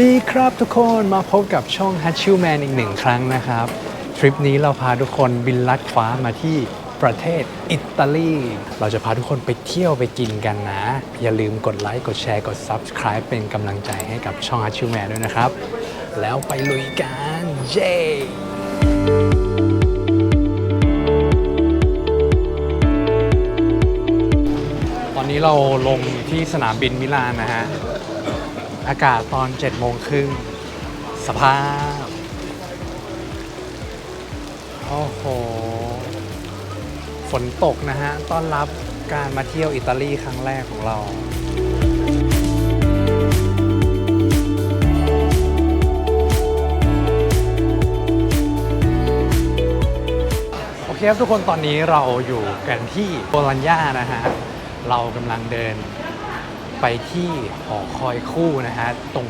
สวัสดีครับทุกคนมาพบกับช่อง h a t c h u Man อีกหนึ่งครั้งนะครับ ทริปนี้เราพาทุกคนบินลัดฟ้ามาที่ประเทศอิตาลี เราจะพาทุกคนไปเที่ยวไปกินกันนะ อย่าลืมกดไลค์กดแชร์กด Subscribe เป็นกำลังใจให้กับช่อง h a t c h u Man ด้วยนะครับ แล้วไปลุยกัน เย้ตอนนี้เราลงที่สนามบินมิลานนะฮะ อากาศตอน7โมงครึ่งสภาพ โอ้โห ฝนตกนะฮะ ต้อนรับการมาเที่ยวอิตาลีครั้งแรกของเราโอเคครับทุกคนตอนนี้เราอยู่กันที่โบลัญญานะฮะ เรากำลังเดิน ไปที่หอคอยคู่นะฮะตรง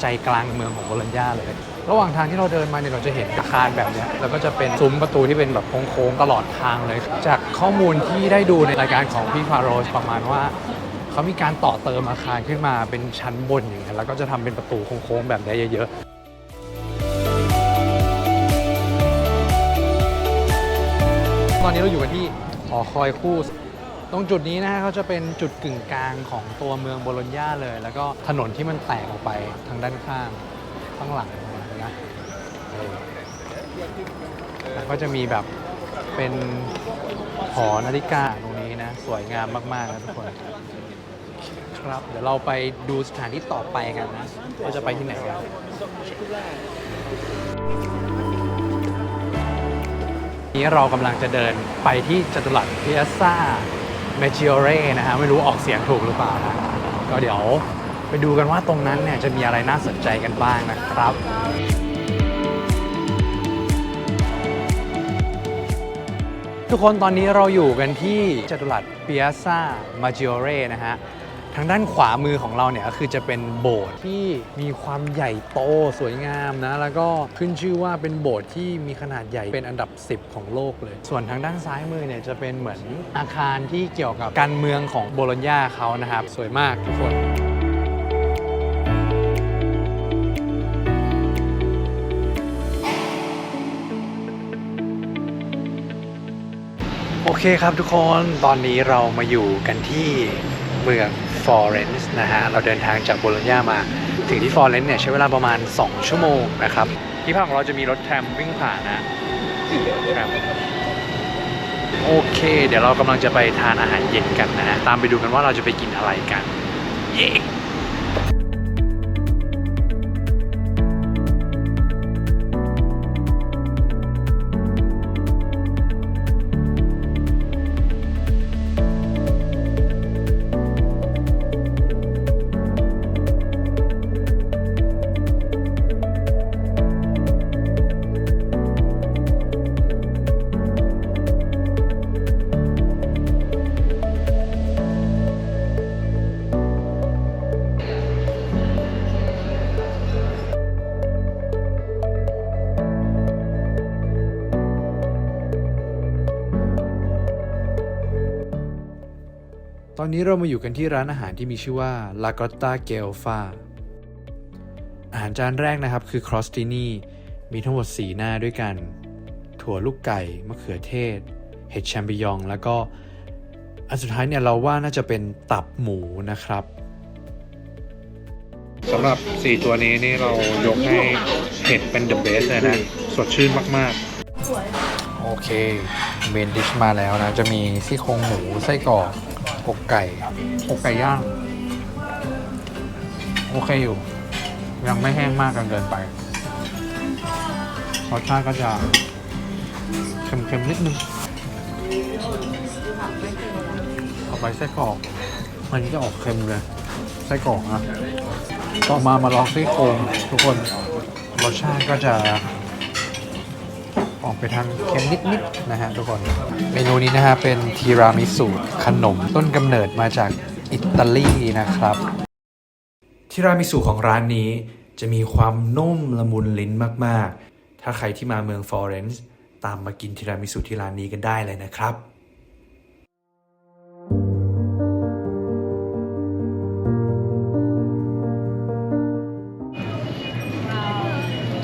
ใจกลางเมืองของโบลัญญาเลย ระหว่างทางที่เราเดินมาเนี่ยเราจะเห็นอาคารแบบเนี้ยแล้วก็จะเป็นซุ้มประตูที่เป็นแบบโค้งๆตลอดทางเลย จากข้อมูลที่ได้ดูในรายการของพี่ฟาโรสประมาณว่าเขามีการต่อเติมอาคารขึ้นมาเป็นชั้นบนอย่างเงี้ยแล้วก็จะทำเป็นประตูโค้งๆแบบนี้เยอะๆตอนนี้เราอยู่กันที่หอคอยคู่ ตรงจุดนี้นะฮะเขาจะเป็นจุดกึ่งกลางของตัวเมืองโบโลญญาเลย แล้วก็ถนนที่มันแตกออกไปทางด้านข้างข้างหลังนะแล้วก็จะมีแบบเป็นหอนาฬิกาตรงนี้นะ สวยงามมาก ๆ นะทุกคน ครับ เดี๋ยวเราไปดูสถานที่ต่อไปกันนะว่าจะไปที่ไหนกันนี้เรากำลังจะเดินไปที่จตุรัสพิอาซ่า เมจิโอเรนะฮะไม่รู้ออกเสียงถูกหรือเปล่านะก็เดี๋ยวไปดูกันว่าตรงนั้นเนี่ยจะมีอะไรน่าสนใจกันบ้างนะครับ ทุกคนตอนนี้เราอยู่กันที่จตุรัสเปียซ่ามาจิโอเรนะฮะ ทางด้านขวามือของเราเนี่ยก็คือจะเป็นโบสถ์ที่มีความใหญ่โตสวยงามนะแล้วก็ขึ้นชื่อว่าเป็นโบสถ์ที่มีขนาดใหญ่เป็นอันดับ 10 ของโลกเลย ส่วนทางด้านซ้ายมือเนี่ยจะเป็นเหมือนอาคารที่เกี่ยวกับการเมืองของโบโลญญาเขานะครับ สวยมากทุกคนโอเคครับทุกคน ตอนนี้เรามาอยู่กันที่ เมืองฟลอเรนซ์นะฮะ เราเดินทางจากโบโลญญามา ถึงที่ฟลอเรนซ์เนี่ยใช้เวลาประมาณ 2 ชั่วโมงนะครับ ที่พักของเราจะมีรถแทรมวิ่งผ่านนะแทรมโอเค เดี๋ยวเรากำลังจะไปทานอาหารเย็นกันนะฮะ ตามไปดูกันว่าเราจะไปกินอะไรกัน ตอนนี้เรามาอยู่กันที่ร้านอาหารที่มีชื่อว่า La Grotta Gelfa อาหารจานแรกนะครับคือ crostini มีทั้งหมด 4 หน้าด้วยกัน ถั่วลูกไก่ มะเขือเทศ เห็ดแชมปิญอง แล้วก็ อันสุดท้ายเนี่ยเราว่าน่าจะเป็นตับหมูนะครับสำหรับ 4 ตัวนี้นี่เรายกให้เห็ดเป็น the best เลยนะ สดชื่นมากๆ โอเค เมนดิชมาแล้วนะ จะมีซี่โครงหมูไส้กรอก อกไก่อกไก่ย่าง โอเคอยู่ ยังไม่แห้งมากจนเกินไปรสชาติก็จะเค็มๆนิดนึงต่อไปไส้กรอกมันจะออกเค็มเลยไส้กรอกนะ ต่อมามาลองซี่โครงทุกคน รสชาติก็จะ ออกไปทางเค็มนิดๆนะฮะทุกคน เมนูนี้นะฮะเป็นทีรามิสุขนมต้นกำเนิดมาจากอิตาลีนะครับ ทีรามิสุของร้านนี้จะมีความนุ่มละมุนลิ้นมากๆ ถ้าใครที่มาเมืองฟลอเรนซ์ตามมากินทีรามิสุที่ร้านนี้กันได้เลยนะครับ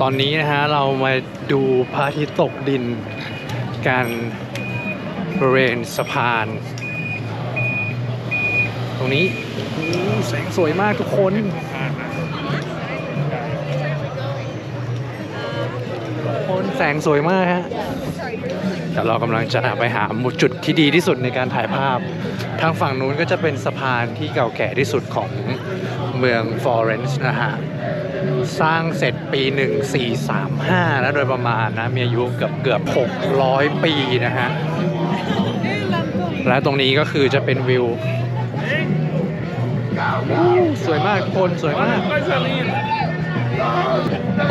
อนนี้นะฮะเรามาดูพระอาทิตย์ตกดินกันบริเวณสะพาน ตรงนี้แสงสวยมากทุกคนคนแสงสวยมากฮะแต่เรากำลังจะไปหามุมจุดที่ดีที่สุดในการถ่ายภาพ ทางฝั่งนู้นก็จะเป็นสะพานที่เก่าแก่ที่สุดของ เมืองฟลอเรนซ์นะฮะ สร้างเสร็จปี 1435 แล้วโดยประมาณนะ มีอายุเกือบเกือบ 600 ปีนะฮะ และตรงนี้ก็คือจะเป็นวิว สวยมากทุกคนสวยมาก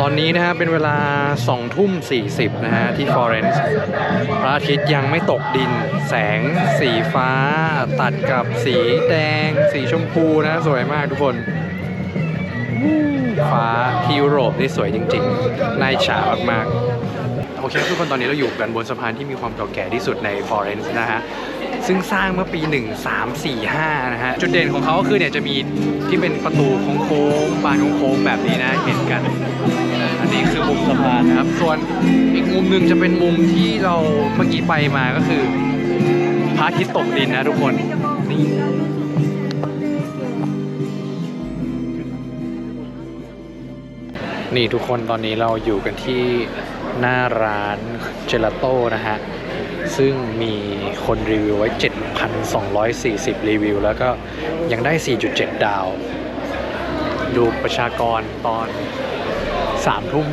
ตอนนี้นะฮะเป็นเวลา2ทุ่ม40นะฮะที่ฟลอเรนซ์พระอาทิตย์ยังไม่ตกดิน แสงสีฟ้า ตัดกับสีแดง สีชมพูนะสวยมากทุกคน ฟ้าที่ยุโรปนี่สวยจริงๆน่าฉามากๆโอเคทุกคนตอนนี้เราอยู่กันบนสะพานที่มีความเก่าแก่ที่สุดในฟลอเรนซ์นะฮะ ซึ่งสร้างเมื่อปี 1345 นะฮะ จุดเด่นของเขาก็คือเนี่ยจะมีที่เป็นประตูโค้งๆบานโค้งๆแบบนี้นะเห็นกัน อันนี้คือมุมสะพานนะครับ ส่วนอีกมุมหนึ่งจะเป็นมุมที่เราเมื่อกี้ไปมาก็คือพระอาทิตย์ตกดินนะทุกคนนี่นี่ทุกคนตอนนี้เราอยู่กันที่หน้าร้านเจลาโต้นะฮะ ซึ่งมีคนรีวิวไว้ 7,240 รีวิว แล้วก็ยังได้ 4.7 ดาว ดูประชากรตอน3ทุ่ม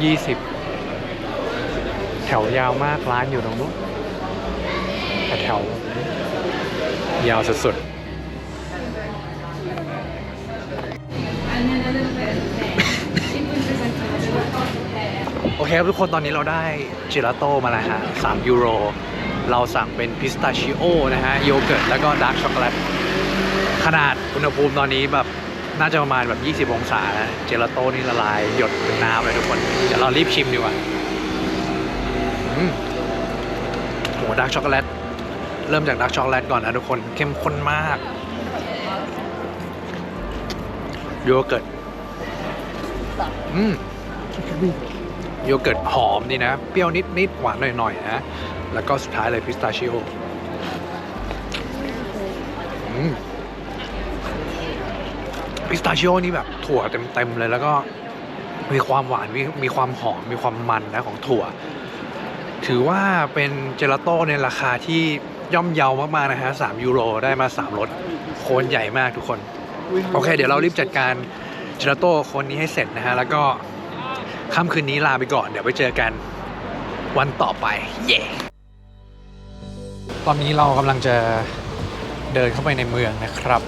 20 แถวยาวมากร้านอยู่ตรงนู้นแต่แถวยาวสุดๆโอเคครับทุกคนตอนนี้เราได้เจลาโต้มาแล้วฮะ3ยูโร เราสั่งเป็นพิสตาชิโอนะฮะโยเกิร์ตแล้วก็ดาร์กช็อกโกแลตขนาดอุณหภูมิตอนนี้แบบน่าจะประมาณแบบ 20 องศานะเจลาโต้นี่ละลาย หยดเป็นน้ำเลยทุกคน เดี๋ยวเรารีบชิมดีกว่าอืมโหดาร์กช็อกโกแลต เริ่มจากดาร์กช็อกโกแลตก่อนนะทุกคน เข้มข้นมากโยเกิร์ตอืม โยเกิร์ตหอมนี่นะ เปรี้ยวนิดนิดๆหวานหน่อยๆนะ แล้วก็สุดท้ายเลยพิสตาชิโอพิสตาชิโอนี่แบบถั่วเต็มๆเลยแล้วก็มีความหวานมีมีความหอมมีความมันนะของถั่ว ถือว่าเป็นเจลาโต้ในราคาที่ย่อมเยาวมากๆนะฮะ3ยูโรได้มา3รสโคนใหญ่มากทุกคน โอเค เดี๋ยวเรารีบจัดการเจลาโต้โคนนี้ให้เสร็จนะฮะ แล้วก็ ค่ำคืนนี้ลาไปก่อน เดี๋ยวไปเจอกันวันต่อไป เย่ตอนนี้เรากำลังจะเดินเข้าไปในเมืองนะครับ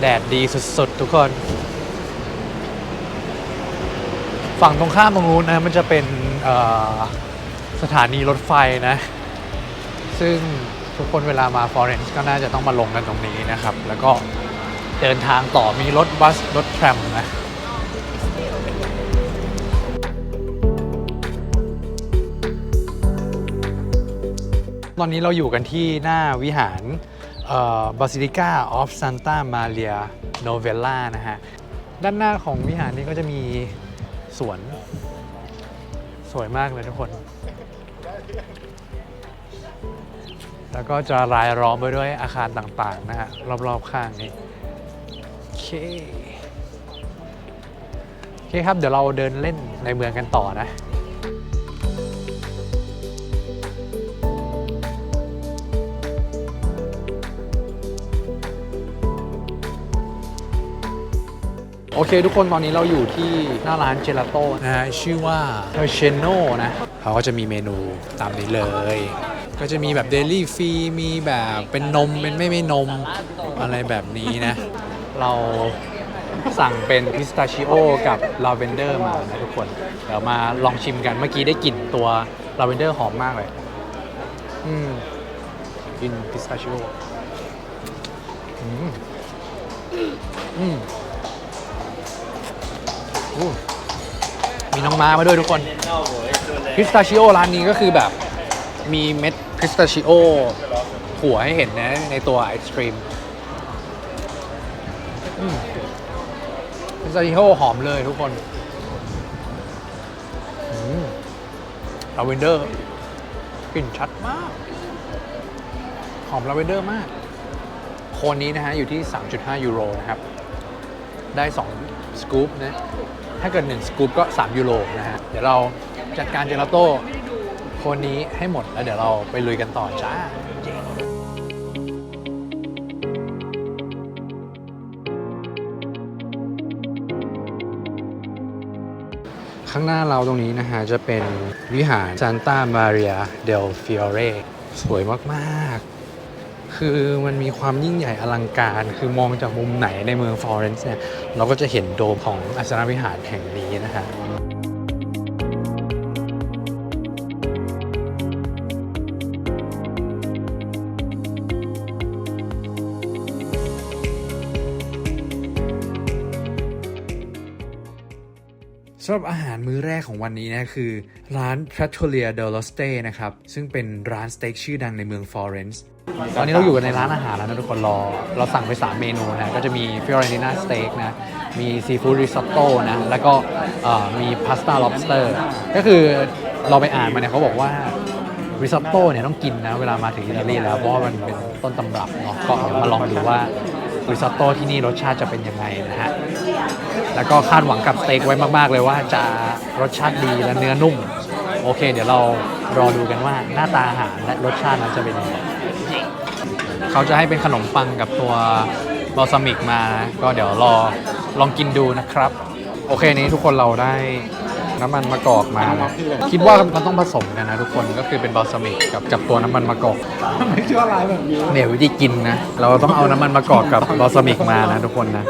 แดดดีสุดๆ ทุกคน ฝั่งตรงข้ามตรงนู้นนะ มันจะเป็นสถานีรถไฟนะ ซึ่งทุกคนเวลามาฟลอเรนซ์ก็น่าจะต้องมาลงกันตรงนี้นะครับ แล้วก็เดินทางต่อมีรถบัส รถแทรมนะ ตอนนี้เราอยู่กันที่หน้าวิหารบาซิลิกาออฟซันตามาเรียโนเวล่านะฮะ ด้านหน้าของวิหารนี้ก็จะมีสวน สวยมากเลยทุกคน แล้วก็จะรายล้อมไปด้วยอาคารต่างๆนะฮะ รอบ ๆ ข้างนี้โอเคโอเคครับ เดี๋ยวเราเดินเล่นในเมืองกันต่อนะ โอเคทุกคนตอนนี้เราอยู่ที่หน้าร้านเจลาโต้นะฮะชื่อว่าเทอร์เชโนนะเขาก็จะมีเมนูตามนี้เลย ก็จะมีแบบเดลี่ฟรีมีแบบเป็นนมเป็นไม่ไม่นมอะไรแบบนี้นะ เราสั่งเป็นพิสตาชิโอกับลาเวนเดอร์มานะทุกคน เดี๋ยวมาลองชิมกันเมื่อกี้ได้กลิ่นตัวลาเวนเดอร์หอมมากเลย อืมกินพิสตาชิโออืมอืม มีน้องม้ามาด้วยทุกคนพิสตาชิโอร้านนี้ก็คือแบบมีเม็ดพิสตาชิโอถั่วให้เห็นนะในตัวไอศครีมพิสตาชิโอหอมเลยทุกคนลาเวนเดอร์กลิ่นชัดมาก หอมลาเวนเดอร์มาก โคนนี้นะฮะ อยู่ที่ 3.5 ยูโรนะครับ ได้ 2 สกู๊ปนะ ถ้าเกิด 1 สกู๊ปก็ 3 ยูโรนะฮะ เดี๋ยวเราจัดการเจลาโต้โคนนี้ให้หมดแล้วเดี๋ยวเราไปลุยกันต่อจ้าข้างหน้าเราตรงนี้นะฮะ จะเป็นวิหารซานตามาเรียเดลฟิอเรสวยมาก ๆ คือมันมีความยิ่งใหญ่อลังการ คือมองจากมุมไหนในเมืองฟลอเรนซ์เนี่ย เราก็จะเห็นโดมของอัศนวิหารแห่งนี้นะฮะสำหรับอาหารมื้อแรกของวันนี้นะคือ ร้าน Trattoria dello Ste นะครับ ซึ่งเป็นร้านสเต็กชื่อดังในเมืองฟลอเรนซ์ ตอนนี้เราอยู่กันในร้านอาหารแล้วนะทุกคนรอเราสั่งไป 3 เมนูนะ ก็จะมี Fiorentina Steak นะ มีซีฟู้ดริซอตโต้นะ แล้วก็มีพาสต้า lobster ก็คือเราไปอ่านมาเนี่ยเขาบอกว่าริซอตโต้เนี่ยต้องกินนะ เวลามาถึงอิตาลีแล้ว เพราะว่ามันเป็นต้นตำรับเนาะก็เดี๋ยวมาลองดูว่าริซอตโต้ที่นี่รสชาติจะเป็นยังไงนะฮะแล้วก็คาดหวังกับสเต็กไว้มาก ๆ เลยว่าจะรสชาติดีและเนื้อนุ่ม โอเค เดี๋ยวเรารอดูกันว่าหน้าตาอาหารและรสชาตินั้นจะเป็นยังไง เขาจะให้เป็นขนมปังกับตัวบอลซามิกมานะก็เดี๋ยวรอลองกินดูนะครับ โอเคนี้ทุกคนเราได้น้ำมันมะกอกมานะคิดว่ามันต้องผสมกันนะทุกคนก็คือเป็นบอลซามิกกับกับตัวน้ำมันมะกอก ไม่ชั่วร้ายแบบนี้เนี่ยวิธีกินนะเราต้องเอาน้ำมันมะกอกกับบอลซามิกมานะทุกคนนะ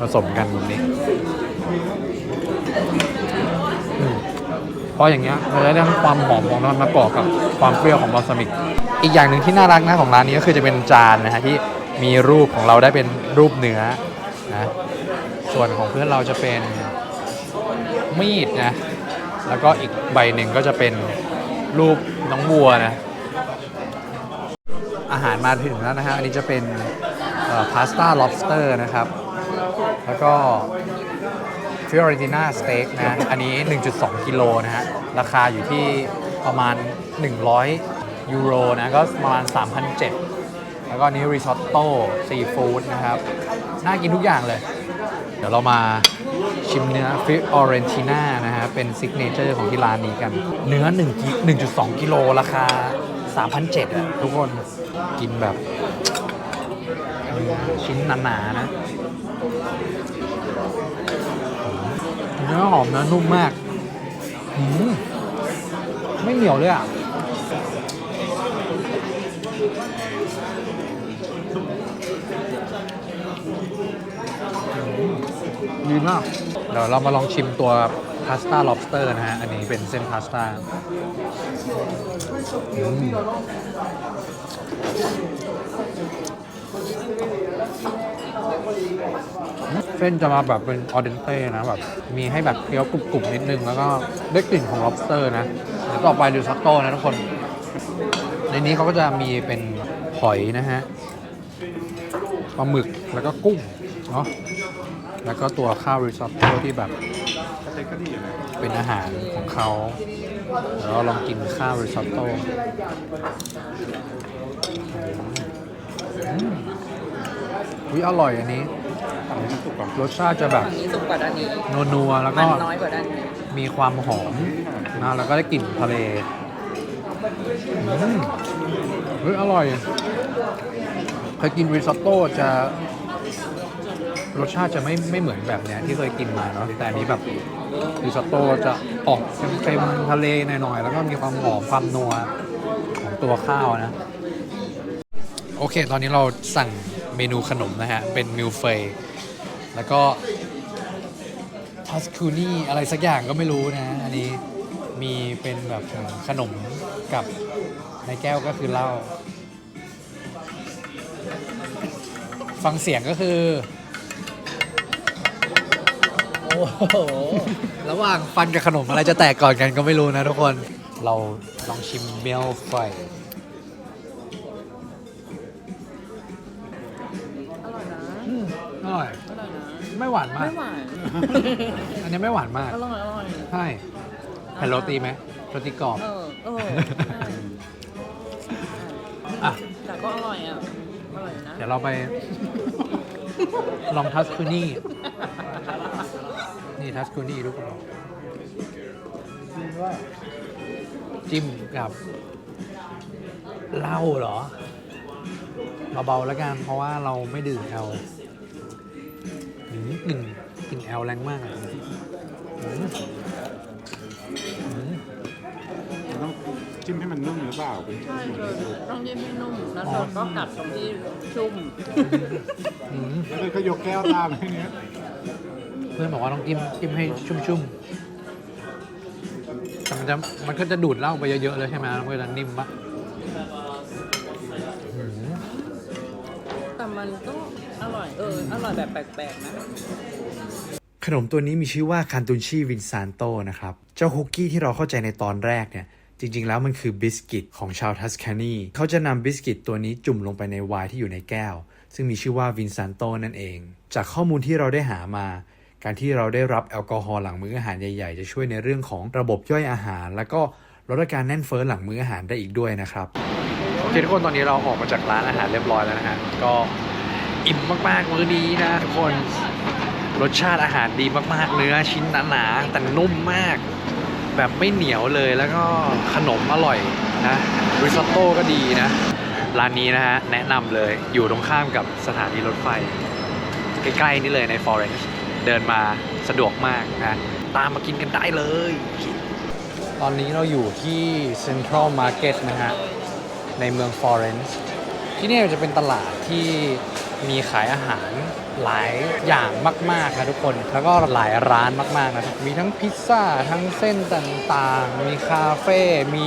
ผสมกันแบบนี้อืมเพราะอย่างเงี้ยเราจะได้ทั้งความหอมของน้ำมันมะกอกกับความเปรี้ยวของบอลซามิก อีกอย่างหนึ่งที่น่ารักนะของร้านนี้ก็คือจะเป็นจานนะฮะที่มีรูปของเราได้เป็นรูปเนื้อนะส่วนของเพื่อนเราจะเป็นมีดนะแล้วก็อีกใบหนึ่งก็จะเป็นรูปน้องวัวนะอาหารมาถึงแล้วนะฮะอันนี้จะเป็นพาสต้า lobster นะครับ แล้วก็ฟิออริติน่าสเต็กนะ อันนี้ 1.2 กิโลนะฮะ ราคาอยู่ที่ประมาณ 100 ยูโรนะก็ประมาณ3,700แล้วก็นี้ริซอตโต้ซีฟู้ดนะครับ น่ากินทุกอย่างเลย เดี๋ยวเรามาชิมเนื้อฟิออเรนติน่านะฮะ เป็นซิกเนเจอร์ของที่ร้านนี้กัน เนื้อ1กิ1.2 กิโลราคา3,700อะทุกคนกินแบบชิ้นหนาๆนะเนื้อหอมเนื้อนุ่มมากหืมไม่เหนียวเลยอะ ดีมากเดี๋ยวเรามาลองชิมตัวพาสต้า lobster นะฮะ อันนี้เป็นเส้นพาสต้าเส้นจะมาแบบเป็นออเดนเต้นะแบบมีให้แบบเคี้ยวกรุบๆนิดนึง แล้วก็ได้กลิ่นของ lobster นะเดี๋ยวต่อไปดูซัตโต้นะทุกคน ในนี้เขาก็จะมีเป็นหอยนะฮะปลาหมึกแล้วก็กุ้งเนาะแล้วก็ตัวข้าวริซอตโต้ที่แบบสเต็กก็ดีอยู่นะเป็นอาหารของเขาเดี๋ยวเราลองกินข้าวริซอตโต้อืมวิอร่อยอันนี้ฝั่งนี้มันสุกกว่ารสชาติจะแบบฝั่งนี้สุกกว่าด้านนี้นัวๆแล้วมัก็นน้อยกว่าด้านนี้มีความหอมนะแล้วก็ได้กลิ่นทะเลอืม เฮ้ยอร่อยเคยกินริซอตโต้จะรสชาติจะไม่ไม่เหมือนแบบเนี้ยที่เคยกินมาเนาะแต่อันนี้แบบริซอตโต้จะออกเค็มๆทะเลหน่อยๆแล้วก็มีความหอมความนัวของตัวข้าวนะ โอเค ตอนนี้เราสั่งเมนูขนมนะฮะ เป็นมิลเฟยแล้วก็ทัสคูนี่อะไรสักอย่างก็ไม่รู้นะ อันนี้มีเป็นแบบขนม กับในแก้วก็คือเหล้าฟังเสียงก็คือโอ้โห ระหว่างฟันกับขนมอะไรจะแตกก่อนกันก็ไม่รู้นะทุกคน เราลองชิมเมลไฟอร่อยนะอืมอร่อย อร่อยนะ ไม่หวานมาก ไม่หวาน อันนี้ไม่หวานมาก อร่อยอร่อย ใช่ แผ่นโรตีไหมโรตีกรอบ เออเออใช่อะ แต่ก็อร่อยอะ อร่อยนะ เดี๋ยวเราไป ลองทัสคูนี่ นี่ทัสคูนี่ทุกคนจิ้มกับเหล้าเหรอเบาๆแล้วกันเพราะว่าเราไม่ดื่มแอลหืมกลิ่นกลิ่นแอลแรงมากอะหืม จิ้มให้มันนุ่มหรือเปล่าเป็นใช่เธอต้องยิ้มให้นุ่มแล้วเธอก็กัดตรงที่ชุ่มหืมแล้วเลยก็ยกแก้วตามให้เนี้ยเพื่อนบอกว่าต้องจิ้มจิ้มให้ชุ่มๆแต่มันจะมันก็จะดูดเหล้าไปเยอะๆเลยใช่ไหมมันก็จะนิ่มปะหืมแต่มันก็อร่อยเอออร่อยแบบแปลกๆนะขนมตัวนี้มีชื่อว่าคันตุนชีวินซานโตนะครับ เจ้าคุกกี้ที่เราเข้าใจในตอนแรกเนี่ย จริง ๆ แล้วมันคือบิสกิตของชาวทัสคานีเขาจะนำบิสกิตตัวนี้จุ่มลงไปในไวน์ที่อยู่ในแก้ว ซึ่งมีชื่อว่าวินซานโตนั่นเอง จากข้อมูลที่เราได้หามา การที่เราได้รับแอลกอฮอล์หลังมื้ออาหารใหญ่ ๆ จะช่วยในเรื่องของระบบย่อยอาหาร แล้วก็ลดอาการแน่นเฟ้อหลังมื้ออาหารได้อีกด้วยนะครับโอเคทุกคนตอนนี้เราออกมาจากร้านอาหารเรียบร้อยแล้วนะฮะก็อิ่มมากๆมื้อนี้นะทุกคนรสชาติอาหารดีมากๆ เนื้อชิ้นหนาๆแต่นุ่มมาก แบบไม่เหนียวเลยแล้วก็ขนมอร่อยนะริซอตโต้ก็ดีนะ ร้านนี้นะฮะ แนะนำเลยอยู่ตรงข้ามกับสถานีรถไฟ ใกล้ๆนี่เลยในฟอเรนซ์เดินมาสะดวกมากนะ ตามมากินกันได้เลย ตอนนี้เราอยู่ที่เซ็นทรัลมาร์เก็ตนะฮะ ในเมืองฟลอเรนซ์ที่นี่จะเป็นตลาดที่มีขายอาหาร หลายอย่างมากๆนะทุกคน แล้วก็หลายร้านมากๆนะมีทั้งพิซซ่าทั้งเส้นต่างๆ มีคาเฟ่มี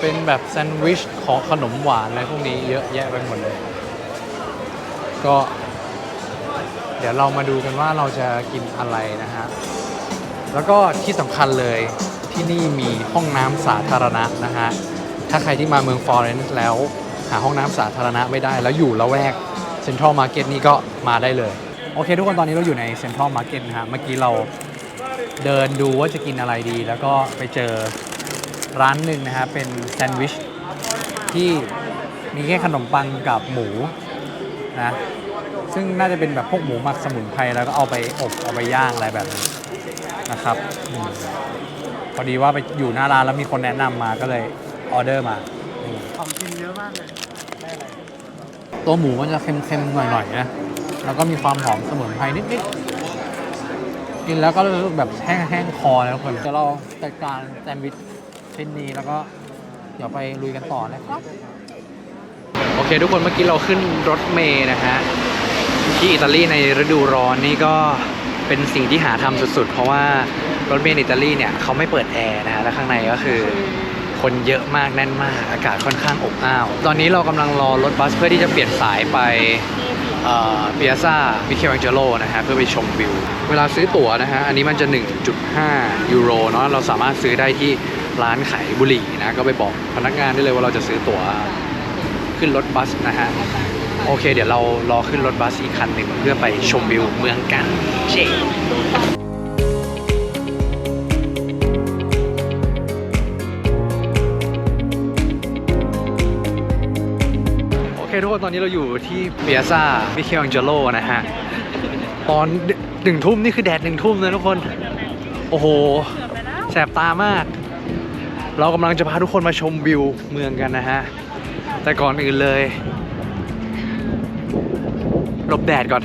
เป็นแบบแซนด์วิชของขนมหวานอะไรพวกนี้เยอะแยะไปหมดเลย ก็ เดี๋ยวเรามาดูกันว่าเราจะกินอะไรนะฮะแล้วก็ที่สำคัญเลยที่นี่มีห้องน้ำสาธารณะนะฮะถ้าใครที่มาเมืองฟลอเรนซ์แล้วหาห้องน้ำสาธารณะไม่ได้แล้วอยู่ละแวก เซ็นทรัลมาร์เก็ตนี่ก็มาได้เลย โอเค ทุกคนตอนนี้เราอยู่ในเซ็นทรัลมาร์เก็ตนะฮะเมื่อกี้เราเดินดูว่าจะกินอะไรดี แล้วก็ไปเจอร้านหนึ่งนะฮะเป็นแซนด์วิชที่มีแค่ขนมปังกับหมูนะซึ่งน่าจะเป็นแบบพวกหมูหมักสมุนไพรแล้วก็เอาไปอบเอาไปย่างอะไรแบบนี้นะครับอืมพอดีว่าไปอยู่หน้าร้านแล้วมีคนแนะนำมาก็เลยออเดอร์มานี่ของกินเยอะมากเลย ตัวหมูมันจะเค็มๆหน่อยๆนะแล้วก็มีความหอมสมุนไพรนิดๆกินแล้วก็รู้สึกแบบแห้งๆคอแล้วคนจะเราจัดการแซนด์วิชชิ้นนี้แล้วก็เดี๋ยวไปลุยกันต่อนะครับ โอเค ทุกคนเมื่อกี้เราขึ้นรถเมย์นะฮะที่อิตาลีในฤดูร้อนนี่ก็เป็นสิ่งที่หาทำสุดๆ เพราะว่ารถเมล์อิตาลีเนี่ยเขาไม่เปิดแอร์นะฮะ แล้วข้างในก็คือ คนเยอะมากแน่นมาก อากาศค่อนข้างอบอ้าว ตอนนี้เรากำลังรอรถบัสเพื่อที่จะเปลี่ยนสายไปเปียซ่ามิเคลังเจโลนะฮะเพื่อไปชมวิว เวลาซื้อตั๋วนะฮะ อันนี้มันจะ 1.5 ยูโรเนาะเราสามารถซื้อได้ที่ร้านขายบุหรี่นะ ก็ไปบอกพนักงานได้เลยว่าเราจะซื้อตั๋วขึ้นรถบัสนะฮะ โอเค เดี๋ยวเรารอขึ้นรถบัสอีกคันหนึ่งเพื่อไปชมวิวเมืองกันเจ ทุกคนตอนนี้เราอยู่ที่เปียซ่ามิเคลังเจโลนะฮะ ตอนหนึ่งทุ่มนี่คือแดดหนึ่งทุ่มนะทุกคน โอ้โห แสบตามาก เรากำลังจะพาทุกคนมาชมวิวเมืองกันนะฮะ แต่ก่อนอื่นเลยหลบแดดก่อน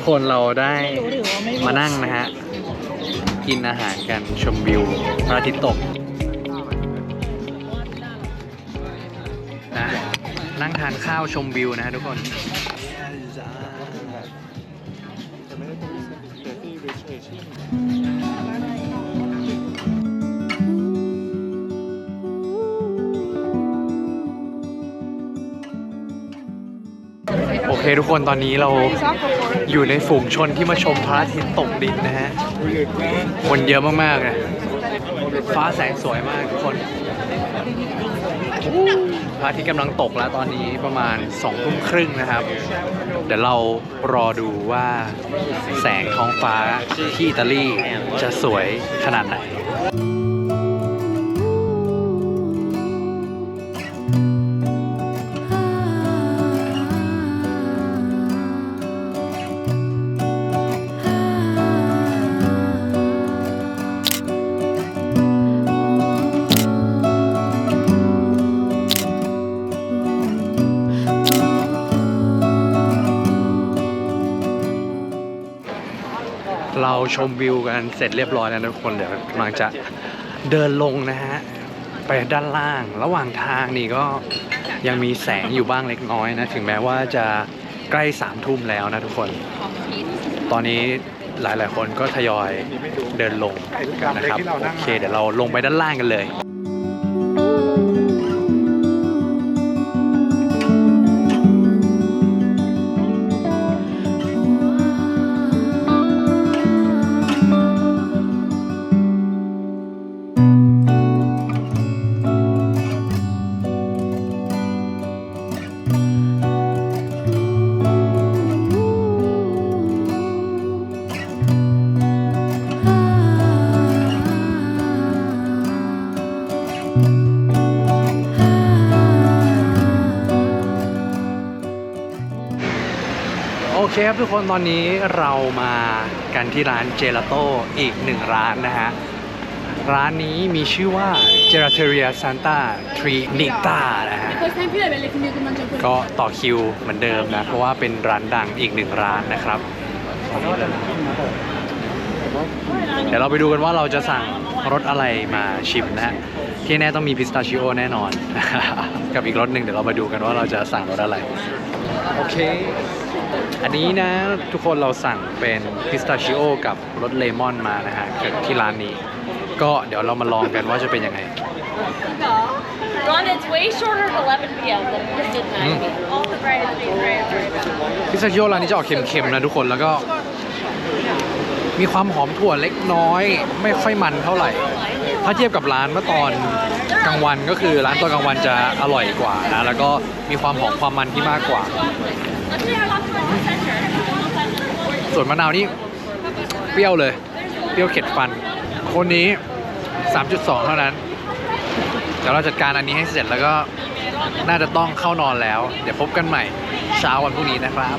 ทุกคนเราได้มานั่งนะฮะ กินอาหารกันชมวิวพระอาทิตย์ตกนะนั่งทานข้าวชมวิวนะฮะทุกคน ทุกคนตอนนี้เราอยู่ในฝูงชนที่มาชมพระอาทิตย์ตกดินนะฮะ คนเยอะมากๆนะฟ้าแสงสวยมากทุกคนพระอาทิตย์กำลังตกแล้วตอนนี้ประมาณสองทุ่มครึ่งนะครับ เดี๋ยวเรารอดูว่าแสงท้องฟ้าที่อิตาลีจะสวยขนาดไหน ชมวิวกันเสร็จเรียบร้อยแล้วทุกคนเดี๋ยวกำลังจะเดินลงนะฮะไปด้านล่าง ระหว่างทางนี่ก็ยังมีแสงอยู่บ้างเล็กน้อยนะ ถึงแม้ว่าจะใกล้สามทุ่มแล้วนะทุกคน ตอนนี้หลายๆ คนก็ทยอยเดินลงนะครับโอเคเดี๋ยวเราลงไปด้านล่างกันเลย โอเคครับทุกคนตอนนี้เรามากันที่ร้านเจลาโต้อีกหนึ่งร้านนะฮะ ร้านนี้มีชื่อว่า Gelateria Santa Trinita นะฮะ Poi sempre le belle che mi mangio quello. ก็ต่อคิวเหมือนเดิมนะ เพราะว่าเป็นร้านดังอีกหนึ่งร้านนะครับเดี๋ยวเราไปดูกันว่าเราจะสั่งรสอะไรมาชิมนะฮะ ที่แน่ต้องมีพิสตาชิโอแน่นอน กับอีกรสหนึ่งเดี๋ยวเรามาดูกันว่าเราจะสั่งรสอะไร โอเค อันนี้นะทุกคนเราสั่งเป็นพิสตาชิโอกับรสเลมอนมานะฮะที่ร้านนี้ ก็เดี๋ยวเรามาลองกันว่าจะเป็นยังไง Ron, it's way shorter at 11 p.m. than it did 9 p.m. All the brightest things right พิซซ่าชิโอร้านนี้จะออกเค็มๆนะทุกคนแล้วก็ มีความหอมถั่วเล็กน้อย ไม่ค่อยมันเท่าไหร่ ถ้าเทียบกับร้านเมื่อตอนกลางวันก็คือร้านตอนกลางวันจะอร่อยกว่านะแล้วก็มีความหอมความมันที่มากกว่า ส่วนมะนาวนี่เปรี้ยวเลย เปรี้ยวเข็ดฟัน คนนี้ 3.2 เท่านั้น เดี๋ยวเราจัดการอันนี้ให้เสร็จแล้วก็น่าจะต้องเข้านอนแล้ว เดี๋ยวพบกันใหม่เช้าวันพรุ่งนี้นะครับ